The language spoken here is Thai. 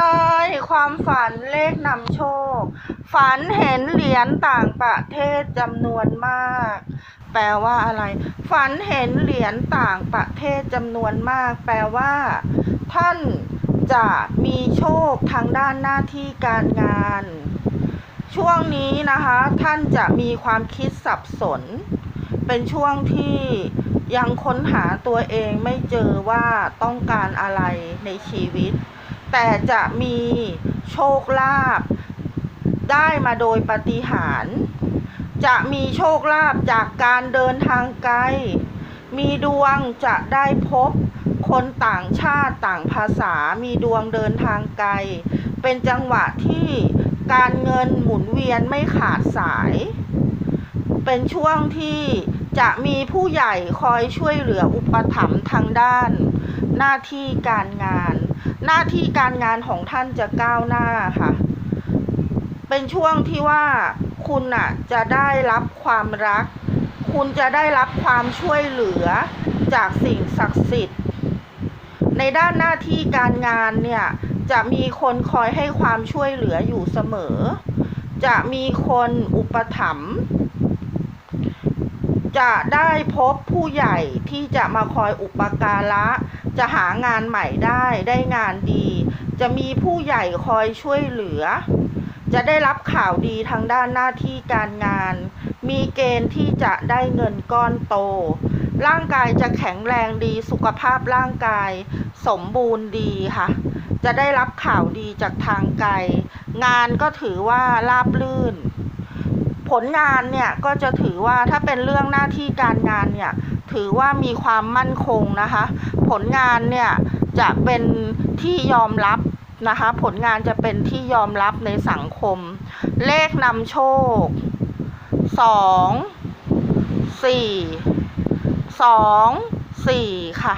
นายความฝันเลขนำโชค ฝันเห็นเหรียญต่างประเทศจำนวนมาก แปลว่าอะไร ฝันเห็นเหรียญต่างประเทศจำนวนมาก แปลว่า ท่านจะมีโชคทางด้านหน้าที่การงาน ช่วงนี้นะคะ ท่านจะมีความคิดสับสน เป็นช่วงที่ยังค้นหาตัวเองไม่เจอว่าต้องการอะไรในชีวิต แต่จะมีโชคลาภได้มาโดยปฏิหารจะมีโชคลาภจากการเดินทางไกล มีดวงจะได้พบคนต่างชาติต่างภาษา มีดวงเดินทางไกล เป็นจังหวะที่การเงินหมุนเวียนไม่ขาดสาย เป็นช่วงที่ จะมีผู้ใหญ่คอยช่วยเหลืออุปถัมภ์ทางด้าน หน้าที่การงาน หน้าที่การงานของท่านจะก้าวหน้าค่ะ เป็นช่วงที่ว่าคุณน่ะจะได้รับความรัก คุณจะได้รับความช่วยเหลือจากสิ่งศักดิ์สิทธิ์ ในด้านหน้าที่การงานเนี่ยจะมีคนคอยให้ความช่วยเหลืออยู่เสมอ จะมีคนอุปถัมภ์ จะได้พบผู้ใหญ่ที่จะมาคอยอุปการะ จะหางานใหม่ได้ได้งานดี จะมีผู้ใหญ่คอยช่วยเหลือ จะได้รับข่าวดีทางด้านหน้าที่การงาน มีเกณฑ์ที่จะได้เงินก้อนโต ร่างกายจะแข็งแรงดีสุขภาพร่างกายสมบูรณ์ดีค่ะ จะได้รับข่าวดีจากทางไกล งานก็ถือว่าราบรื่น ผลงานเนี่ยก็จะถือว่าถ้าเป็นเรื่องหน้าที่การงานเนี่ยถือว่ามีความมั่นคงนะคะ ผลงานเนี่ยจะเป็นที่ยอมรับนะคะ ผลงานจะเป็นที่ยอมรับในสังคม เลขนำโชคสองสี่สองสี่ค่ะ